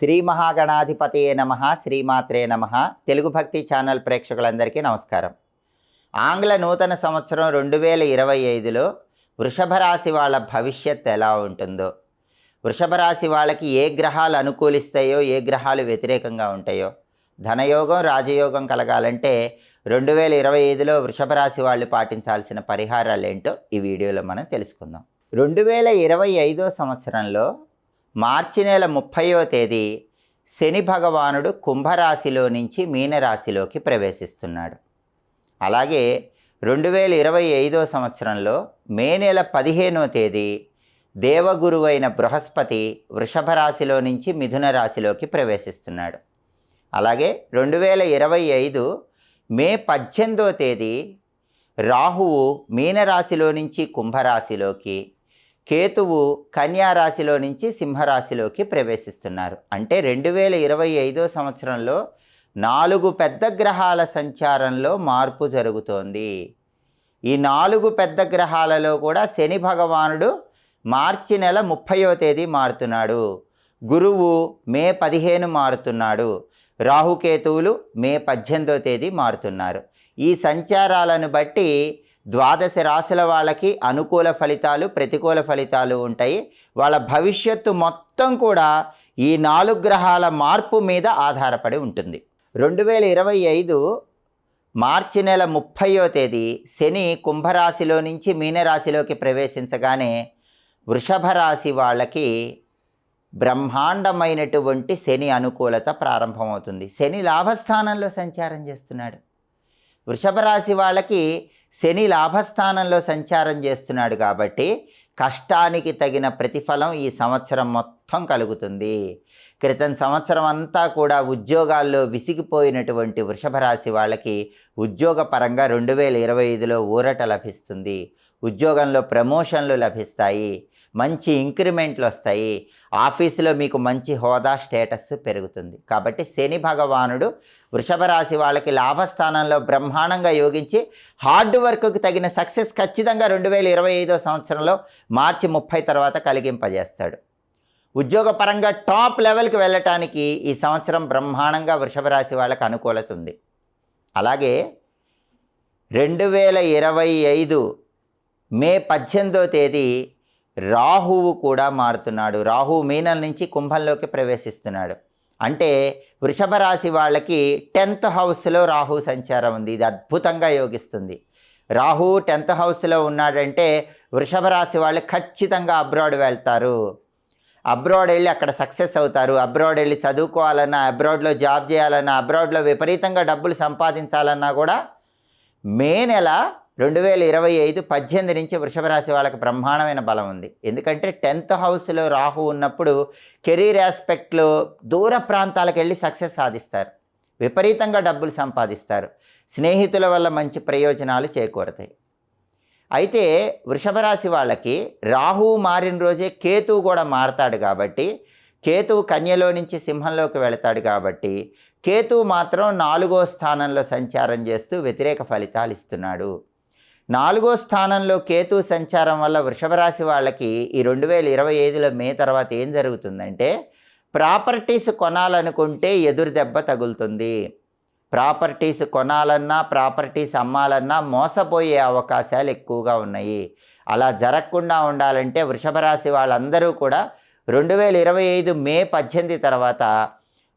శ్రీ మహాగణాధిపతయే నమ శ్రీమాత్రే నమ. తెలుగు భక్తి ఛానల్ ప్రేక్షకులందరికీ నమస్కారం. ఆంగ్ల నూతన సంవత్సరం రెండు వేల ఇరవై ఐదులో వృషభ రాశి వాళ్ళ భవిష్యత్ ఎలా ఉంటుందో వృషభ రాశి వాళ్ళకి ఏ గ్రహాలు అనుకూలిస్తాయో ఏ గ్రహాలు వ్యతిరేకంగా ఉంటాయో ధనయోగం రాజయోగం కలగాలంటే రెండు వేల ఇరవై ఐదులో వృషభ రాశి వాళ్ళు పాటించాల్సిన పరిహారాలు ఏంటో ఈ వీడియోలో మనం తెలుసుకుందాం. రెండు వేల ఇరవై ఐదో సంవత్సరంలో మార్చి నెల ముప్పయో తేదీ శని భగవానుడు కుంభరాశిలో నుంచి మీనరాశిలోకి ప్రవేశిస్తున్నాడు. అలాగే రెండు వేల ఇరవై ఐదో సంవత్సరంలో మే నెల పదిహేనో తేదీ దేవగురువైన బృహస్పతి వృషభ రాశిలో నుంచి మిథున రాశిలోకి ప్రవేశిస్తున్నాడు. అలాగే రెండు వేల ఇరవై ఐదు మే పద్దెనిమిదో తేదీ రాహువు మీనరాశిలో నుంచి కుంభరాశిలోకి కేతువు కన్యారాశిలో నుంచి సింహరాశిలోకి ప్రవేశిస్తున్నారు. అంటే రెండు వేల ఇరవై ఐదో సంవత్సరంలో నాలుగు పెద్ద గ్రహాల సంచారంలో మార్పు జరుగుతోంది. ఈ నాలుగు పెద్ద గ్రహాలలో కూడా శని భగవానుడు మార్చి నెల ముప్పయో తేదీ మారుతున్నాడు. గురువు మే పదిహేను మారుతున్నాడు. రాహుకేతువులు మే పద్దెనిమిదో తేదీ మారుతున్నారు. ఈ సంచారాలను బట్టి ద్వాదశ రాశుల వాళ్ళకి అనుకూల ఫలితాలు ప్రతికూల ఫలితాలు ఉంటాయి. వాళ్ళ భవిష్యత్తు మొత్తం కూడా ఈ నాలుగు గ్రహాల మార్పు మీద ఆధారపడి ఉంటుంది. రెండు వేల ఇరవై ఐదు మార్చి నెల ముప్పయో తేదీ శని కుంభరాశిలో నుంచి మీనరాశిలోకి ప్రవేశించగానే వృషభ రాశి వాళ్ళకి బ్రహ్మాండమైనటువంటి శని అనుకూలత ప్రారంభమవుతుంది. శని లాభస్థానంలో సంచారం చేస్తున్నాడు. వృషభ రాశి వాళ్ళకి శని లాభస్థానంలో సంచారం చేస్తున్నాడు కాబట్టి కష్టానికి తగిన ప్రతిఫలం ఈ సంవత్సరం మొత్తం కలుగుతుంది. క్రితం సంవత్సరం అంతా కూడా ఉద్యోగాల్లో విసిగిపోయినటువంటి వృషభ రాశి వాళ్ళకి ఉద్యోగపరంగా రెండు వేల ఇరవై ఐదులో ఊరట లభిస్తుంది. ఉద్యోగంలో ప్రమోషన్లు లభిస్తాయి. మంచి ఇంక్రిమెంట్లు వస్తాయి. ఆఫీసులో మీకు మంచి హోదా స్టేటస్ పెరుగుతుంది. కాబట్టి శని భగవానుడు వృషభ రాశి వాళ్ళకి లాభస్థానంలో బ్రహ్మాండంగా యోగించి హార్డ్ వర్క్కు తగిన సక్సెస్ ఖచ్చితంగా రెండు వేల ఇరవై ఐదో సంవత్సరంలో మార్చి ముప్పై తర్వాత కలిగింపజేస్తాడు. ఉద్యోగపరంగా టాప్ లెవెల్కి వెళ్ళటానికి ఈ సంవత్సరం బ్రహ్మాండంగా వృషభ రాశి వాళ్ళకి అనుకూలత ఉంది. అలాగే రెండు వేల ఇరవై ఐదు మే పద్దెనిమిదో తేదీ రాహువు కూడా మారుతున్నాడు. రాహువు మీనం నుంచి కుంభంలోకి ప్రవేశిస్తున్నాడు. అంటే వృషభ రాశి వాళ్ళకి టెన్త్ హౌస్లో రాహు సంచారం ఉంది. ఇది అద్భుతంగా యోగిస్తుంది. రాహు టెన్త్ హౌస్లో ఉన్నాడంటే వృషభ రాశి వాళ్ళు ఖచ్చితంగా అబ్రాడ్ వెళ్తారు. అబ్రాడ్ వెళ్ళి అక్కడ సక్సెస్ అవుతారు. అబ్రాడ్ వెళ్ళి చదువుకోవాలన్నా అబ్రాడ్లో జాబ్ చేయాలన్నా అబ్రాడ్లో విపరీతంగా డబ్బులు సంపాదించాలన్నా కూడా మే నెల రెండు వేల ఇరవై ఐదు పద్దెనిమిది నుంచి వృషభ రాశి వాళ్ళకి బ్రహ్మాండమైన బలం ఉంది. ఎందుకంటే టెన్త్ హౌస్లో రాహు ఉన్నప్పుడు కెరీర్ ఆస్పెక్ట్లో దూర ప్రాంతాలకు వెళ్ళి సక్సెస్ సాధిస్తారు. విపరీతంగా డబ్బులు సంపాదిస్తారు. స్నేహితుల వల్ల మంచి ప్రయోజనాలు చేకూడతాయి అయితే వృషభ రాశి వాళ్ళకి రాహువు మారిన రోజే కేతువు కూడా మారతాడు కాబట్టి కేతువు కన్యలో నుంచి సింహంలోకి వెళతాడు కాబట్టి కేతువు మాత్రం నాలుగో స్థానంలో సంచారం చేస్తూ వ్యతిరేక ఫలితాలు ఇస్తున్నాడు. నాలుగో స్థానంలో కేతు సంచారం వల్ల వృషభ రాశి వాళ్ళకి ఈ రెండు వేల ఇరవై ఐదులో మే తర్వాత ఏం జరుగుతుందంటే ప్రాపర్టీస్ కొనాలనుకుంటే ఎదురు దెబ్బ తగులుతుంది. ప్రాపర్టీస్ కొనాలన్నా ప్రాపర్టీస్ అమ్మాలన్నా మోసపోయే అవకాశాలు ఎక్కువగా ఉన్నాయి. అలా జరగకుండా ఉండాలంటే వృషభ రాశి వాళ్ళందరూ కూడా రెండు వేల ఇరవై ఐదు మే పద్దెనిమిది తర్వాత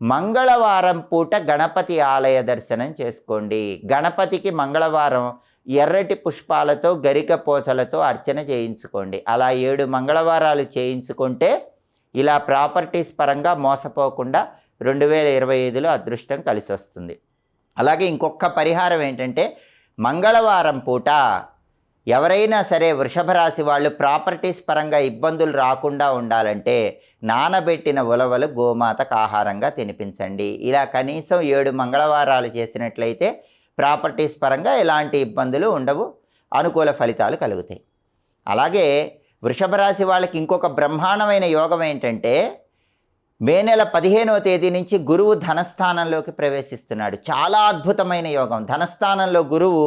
మంగళవారం పూట గణపతి ఆలయ దర్శనం చేసుకోండి. గణపతికి మంగళవారం ఎర్రటి పుష్పాలతో గరిక పోచలతో అర్చన చేయించుకోండి. అలా ఏడు మంగళవారాలు చేయించుకుంటే ఇలా ప్రాపర్టీస్ పరంగా మోసపోకుండా రెండు వేల ఇరవై ఐదులో అదృష్టం కలిసి వస్తుంది అలాగే ఇంకొక పరిహారం ఏంటంటే మంగళవారం పూట ఎవరైనా సరే వృషభ రాశి వాళ్ళు ప్రాపర్టీస్ పరంగా ఇబ్బందులు రాకుండా ఉండాలంటే నానబెట్టిన ఉలవలు గోమాతకు ఆహారంగా తినిపించండి. ఇలా కనీసం ఏడు మంగళవారాలు చేసినట్లయితే ప్రాపర్టీస్ పరంగా ఎలాంటి ఇబ్బందులు ఉండవు అనుకూల ఫలితాలు కలుగుతాయి. అలాగే వృషభ రాశి వాళ్ళకి ఇంకొక బ్రహ్మాండమైన యోగం ఏంటంటే మే నెల పదిహేనవ తేదీ నుంచి గురువు ధనస్థానంలోకి ప్రవేశిస్తున్నాడు. చాలా అద్భుతమైన యోగం. ధనస్థానంలో గురువు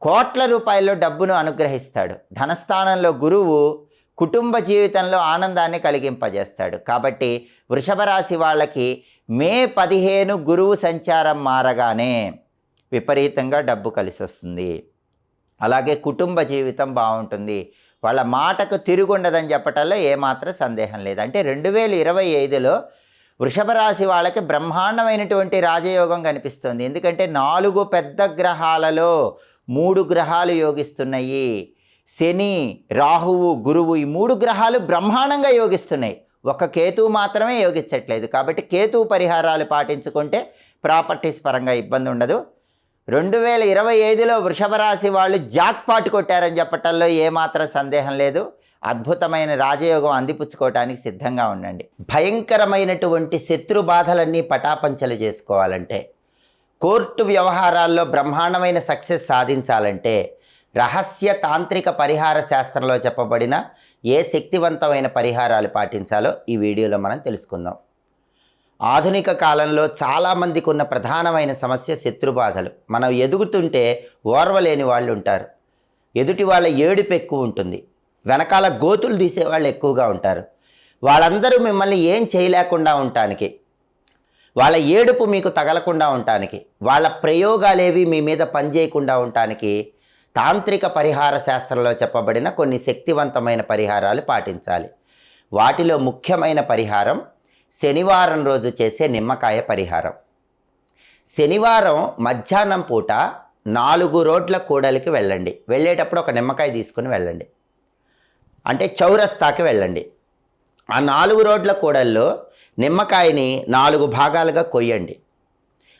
కోట్ల రూపాయల్లో డబ్బును అనుగ్రహిస్తాడు. ధనస్థానంలో గురువు కుటుంబ జీవితంలో ఆనందాన్ని కలిగింపజేస్తాడు. కాబట్టి వృషభ రాశి వాళ్ళకి మే పదిహేను గురువు సంచారం మారగానే విపరీతంగా డబ్బు కలిసి వస్తుంది అలాగే కుటుంబ జీవితం బాగుంటుంది. వాళ్ళ మాటకు తిరుగుండదని చెప్పటంలో ఏమాత్రం సందేహం లేదు. అంటే రెండు వేల ఇరవై ఐదులో వృషభ రాశి వాళ్ళకి బ్రహ్మాండమైనటువంటి రాజయోగం కనిపిస్తుంది. ఎందుకంటే నాలుగు పెద్ద గ్రహాలలో మూడు గ్రహాలు యోగిస్తున్నాయి. శని రాహువు గురువు ఈ మూడు గ్రహాలు బ్రహ్మాండంగా యోగిస్తున్నాయి. ఒక కేతువు మాత్రమే యోగించట్లేదు. కాబట్టి కేతువు పరిహారాలు పాటించుకుంటే ప్రాపర్టీస్ పరంగా ఇబ్బంది ఉండదు. రెండు వేల ఇరవై ఐదులో వృషభ రాశి వాళ్ళు జాక్పాట్ కొట్టారని చెప్పటంలో ఏమాత్రం సందేహం లేదు. అద్భుతమైన రాజయోగం అందిపుచ్చుకోవటానికి సిద్ధంగా ఉండండి. భయంకరమైనటువంటి శత్రు బాధలన్నీ పటాపంచలు చేసుకోవాలంటే కోర్టు వ్యవహారాల్లో బ్రహ్మాండమైన సక్సెస్ సాధించాలంటే రహస్య తాంత్రిక పరిహార శాస్త్రంలో చెప్పబడిన ఏ శక్తివంతమైన పరిహారాలు పాటించాలో ఈ వీడియోలో మనం తెలుసుకుందాం. ఆధునిక కాలంలో చాలామందికి ఉన్న ప్రధానమైన సమస్య శత్రుబాధలు మనం ఎదుగుతుంటే ఓర్వలేని వాళ్ళు ఉంటారు. ఎదుటి వాళ్ళ ఏడుపు ఎక్కువ ఉంటుంది. వెనకాల గోతులు తీసేవాళ్ళు ఎక్కువగా ఉంటారు. వాళ్ళందరూ మిమ్మల్ని ఏం చేయలేకుండా ఉండటానికి వాళ్ళ ఏడుపు మీకు తగలకుండా ఉండటానికి వాళ్ళ ప్రయోగాలేవి మీ మీద పనిచేయకుండా ఉండటానికి తాంత్రిక పరిహార శాస్త్రంలో చెప్పబడిన కొన్ని శక్తివంతమైన పరిహారాలు పాటించాలి. వాటిలో ముఖ్యమైన పరిహారం శనివారం రోజు చేసే నిమ్మకాయ పరిహారం. శనివారం మధ్యాహ్నం పూట నాలుగు రోడ్ల కూడలికి వెళ్ళండి. వెళ్ళేటప్పుడు ఒక నిమ్మకాయ తీసుకుని వెళ్ళండి. అంటే చౌరస్తాకి వెళ్ళండి. ఆ నాలుగు రోడ్ల కూడల్లో నిమ్మకాయని నాలుగు భాగాలుగా కొయ్యండి.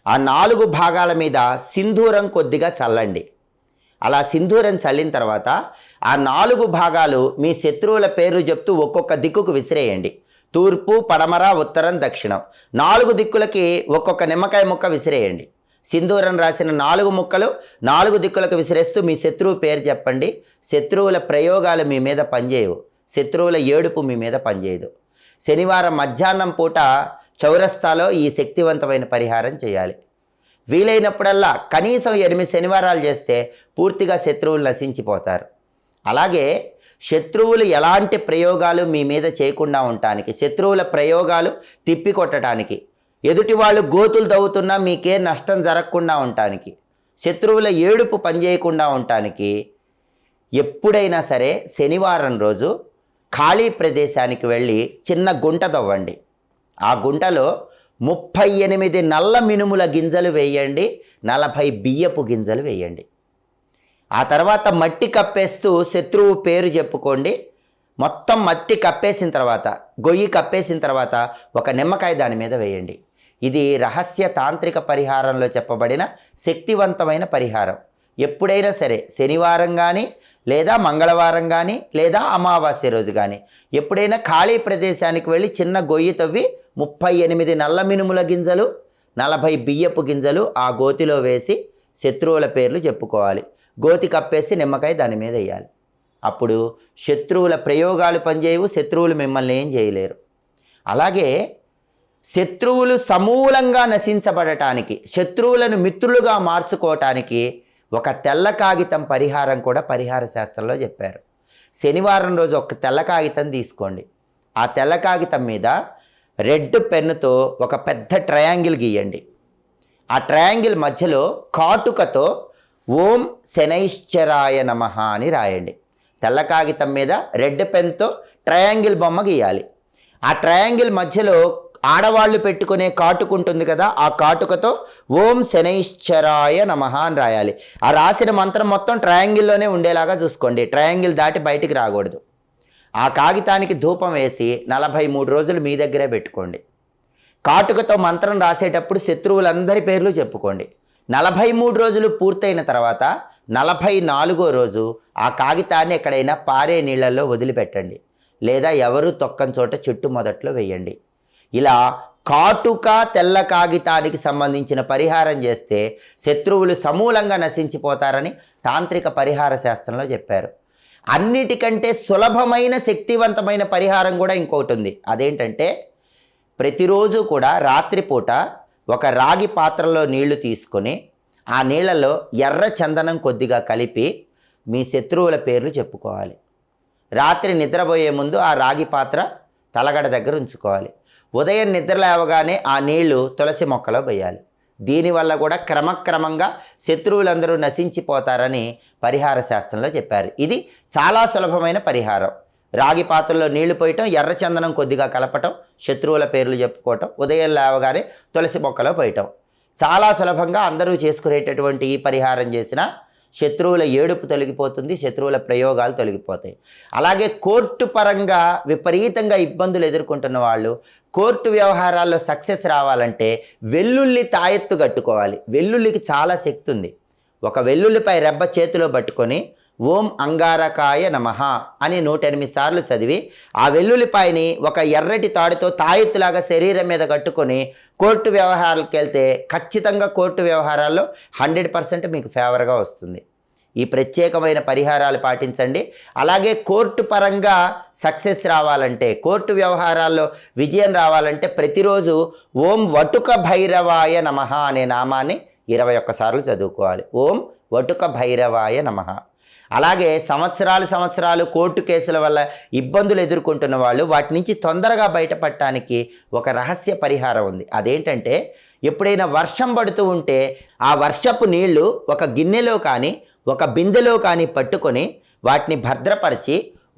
ఆ నాలుగు భాగాల మీద సింధూరం కొద్దిగా చల్లండి. అలా సింధూరం చల్లిన తర్వాత ఆ నాలుగు భాగాలు మీ శత్రువుల పేర్లు చెప్తూ ఒక్కొక్క దిక్కుకు విసిరేయండి. తూర్పు పడమర ఉత్తరం దక్షిణం. నాలుగు దిక్కులకి ఒక్కొక్క నిమ్మకాయ ముక్క విసిరేయండి. సింధూరం రాసిన నాలుగు ముక్కలు నాలుగు దిక్కులకు విసిరేస్తూ మీ శత్రువు పేరు చెప్పండి. శత్రువుల ప్రయోగాలు మీ మీద పనిచేయవు. శత్రువుల ఏడుపు మీ మీద పనిచేయదు. శనివారం మధ్యాహ్నం పూట చౌరస్తాలో ఈ శక్తివంతమైన పరిహారం చేయాలి. వీలైనప్పుడల్లా కనీసం ఎనిమిది శనివారాలు చేస్తే పూర్తిగా శత్రువులు నశించిపోతారు. అలాగే శత్రువులు ఎలాంటి ప్రయోగాలు మీ మీద చేయకుండా ఉండటానికి శత్రువుల ప్రయోగాలు తిప్పికొట్టడానికి ఎదుటి వాళ్ళు గోతులు తవ్వుతున్నా మీకే నష్టం జరగకుండా ఉండటానికి శత్రువుల ఏడుపు పనిచేయకుండా ఉండటానికి ఎప్పుడైనా సరే శనివారం రోజు ఖాళీ ప్రదేశానికి వెళ్ళి చిన్న గుంట తవ్వండి. ఆ గుంటలో ముప్పై ఎనిమిది నల్ల మినుముల గింజలు వేయండి నలభై బియ్యపు గింజలు వేయండి. ఆ తర్వాత మట్టి కప్పేస్తూ శత్రువు పేరు చెప్పుకోండి. మొత్తం మట్టి కప్పేసిన తర్వాత గొయ్యి కప్పేసిన తర్వాత ఒక నిమ్మకాయ దాని మీద వేయండి. ఇది రహస్య తాంత్రిక పరిహారంలో చెప్పబడిన శక్తివంతమైన పరిహారం. ఎప్పుడైనా సరే శనివారం కానీ లేదా మంగళవారం కానీ లేదా అమావాస్య రోజు కానీ ఎప్పుడైనా ఖాళీ ప్రదేశానికి వెళ్ళి చిన్న గొయ్యి తవ్వి ముప్పై ఎనిమిది నల్ల మినుముల గింజలు నలభై బియ్యపు గింజలు ఆ గోతిలో వేసి శత్రువుల పేర్లు చెప్పుకోవాలి. గోతి కప్పేసి నిమ్మకాయ దాని మీద వేయాలి. అప్పుడు శత్రువుల ప్రయోగాలు పనిచేయవు శత్రువులు మిమ్మల్ని ఏం చేయలేరు. అలాగే శత్రువులు సమూలంగా నశించబడటానికి శత్రువులను మిత్రులుగా మార్చుకోవటానికి ఒక తెల్ల కాగితం పరిహారం కూడా పరిహార శాస్త్రంలో చెప్పారు. శనివారం రోజు ఒక తెల్ల కాగితం తీసుకోండి. ఆ తెల్ల కాగితం మీద రెడ్ పెన్నుతో ఒక పెద్ద ట్రయాంగిల్ గీయండి. ఆ ట్రయాంగిల్ మధ్యలో కాటుకతో ఓం శనైశ్చరాయ నమ అని రాయండి. తెల్ల కాగితం మీద రెడ్ పెన్తో ట్రయాంగిల్ బొమ్మ గీయాలి. ఆ ట్రయాంగిల్ మధ్యలో ఆడవాళ్ళు పెట్టుకునే కాటుక ఉంటుంది కదా ఆ కాటుకతో ఓం శనైశ్చరాయ నమ అని రాయాలి. ఆ రాసిన మంత్రం మొత్తం ట్రయాంగిల్లోనే ఉండేలాగా చూసుకోండి. ట్రయాంగిల్ దాటి బయటికి రాకూడదు. ఆ కాగితానికి ధూపం వేసి నలభై మూడు రోజులు మీ దగ్గరే పెట్టుకోండి. కాటుకతో మంత్రం రాసేటప్పుడు శత్రువులందరి పేర్లు చెప్పుకోండి. నలభై మూడు రోజులు పూర్తయిన తర్వాత నలభై నాలుగో రోజు ఆ కాగితాన్ని ఎక్కడైనా పారే నీళ్ళల్లో వదిలిపెట్టండి. లేదా ఎవరు తొక్కని చోట చెట్టు మొదట్లో వేయండి. ఇలా కాటుక తెల్ల కాగితానికి సంబంధించిన పరిహారం చేస్తే శత్రువులు సమూలంగా నశించిపోతారని తాంత్రిక పరిహార శాస్త్రంలో చెప్పారు. అన్నిటికంటే సులభమైన శక్తివంతమైన పరిహారం కూడా ఇంకొకటి ఉంది. అదేంటంటే ప్రతిరోజు కూడా రాత్రిపూట ఒక రాగి పాత్రలో నీళ్ళు తీసుకొని ఆ నీళ్ళలో ఎర్ర చందనం కొద్దిగా కలిపి మీ శత్రువుల పేర్లు చెప్పుకోవాలి. రాత్రి నిద్రపోయే ముందు ఆ రాగి పాత్ర తలగడ దగ్గర ఉంచుకోవాలి. ఉదయం నిద్ర లేవగానే ఆ నీళ్ళు తులసి మొక్కలో పోయాలి దీనివల్ల కూడా క్రమక్రమంగా శత్రువులందరూ నశించిపోతారని పరిహార శాస్త్రంలో చెప్పారు. ఇది చాలా సులభమైన పరిహారం. రాగి పాత్రలో నీళ్ళు పోయటం ఎర్రచందనం కొద్దిగా కలపటం శత్రువుల పేర్లు చెప్పుకోవటం ఉదయం లేవగానే తులసి మొక్కలో పోయటం. చాలా సులభంగా అందరూ చేసుకునేటటువంటి ఈ పరిహారం చేసిన శత్రువుల ఏడుపు తొలగిపోతుంది శత్రువుల ప్రయోగాలు తొలగిపోతాయి. అలాగే కోర్టు పరంగా విపరీతంగా ఇబ్బందులు ఎదుర్కొంటున్న వాళ్ళు కోర్టు వ్యవహారాల్లో సక్సెస్ రావాలంటే వెల్లుల్లి తాయెత్తు కట్టుకోవాలి. వెల్లుల్లికి చాలా శక్తి ఉంది ఒక వెల్లుల్లిపై రెబ్బ చేతిలో పట్టుకొని ఓం అంగారకాయ నమః అని నూట ఎనిమిది సార్లు చదివి ఆ వెల్లుల్లిపాయని ఒక ఎర్రటి తాడుతో తాయెత్తులాగా శరీరం మీద కట్టుకొని కోర్టు వ్యవహారాలకు వెళ్తే ఖచ్చితంగా కోర్టు వ్యవహారాల్లో హండ్రెడ్ పర్సెంట్ మీకు ఫేవర్గా వస్తుంది. ఈ ప్రత్యేకమైన పరిహారాలు పాటించండి. అలాగే కోర్టు పరంగా సక్సెస్ రావాలంటే కోర్టు వ్యవహారాల్లో విజయం రావాలంటే ప్రతిరోజు ఓం వటుక భైరవాయ నమః అనే నామాన్ని ఇరవై ఒక్కసార్లు చదువుకోవాలి. ఓం వటుక భైరవాయ నమః. అలాగే సంవత్సరాలు సంవత్సరాలు కోర్టు కేసుల వల్ల ఇబ్బందులు ఎదుర్కొంటున్న వాళ్ళు వాటి నుంచి తొందరగా బయటపడటానికి ఒక రహస్య పరిహారం ఉంది. అదేంటంటే ఎప్పుడైనా వర్షం పడుతూ ఉంటే ఆ వర్షపు నీళ్ళు ఒక గిన్నెలో కానీ ఒక బిందెలో కానీ పట్టుకొని వాటిని భద్రపరిచి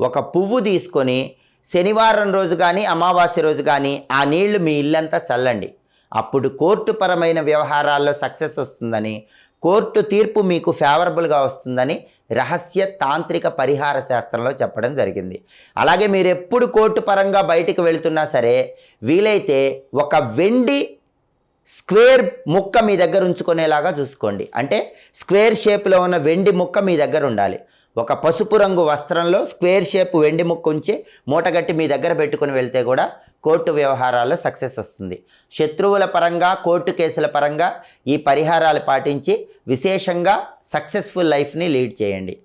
ఒక పువ్వు తీసుకొని శనివారం రోజు కానీ అమావాస్య రోజు కానీ ఆ నీళ్ళు మీ ఇల్లంతా చల్లండి. అప్పుడు కోర్టు పరమైన వ్యవహారాల్లో సక్సెస్ వస్తుందని కోర్టు తీర్పు మీకు ఫేవరబుల్గా వస్తుందని రహస్య తాంత్రిక పరిహార శాస్త్రంలో చెప్పడం జరిగింది. అలాగే మీరు ఎప్పుడు కోర్టు పరంగా బయటికి వెళ్తున్నా సరే వీలైతే ఒక వెండి స్క్వేర్ ముక్క మీ దగ్గర ఉంచుకునేలాగా చూసుకోండి. అంటే స్క్వేర్ షేప్లో ఉన్న వెండి ముక్క మీ దగ్గర ఉండాలి. ఒక పసుపు రంగు వస్త్రంలో స్క్వేర్ షేప్ వెండి ముక్క ఉంచి మూటగట్టి మీ దగ్గర పెట్టుకుని వెళ్తే కూడా కోర్టు వ్యవహారాల్లో సక్సెస్ వస్తుంది. శత్రువుల పరంగా కోర్టు కేసుల పరంగా ఈ పరిహారాలు పాటించి విశేషంగా సక్సెస్ఫుల్ లైఫ్ని లీడ్ చేయండి.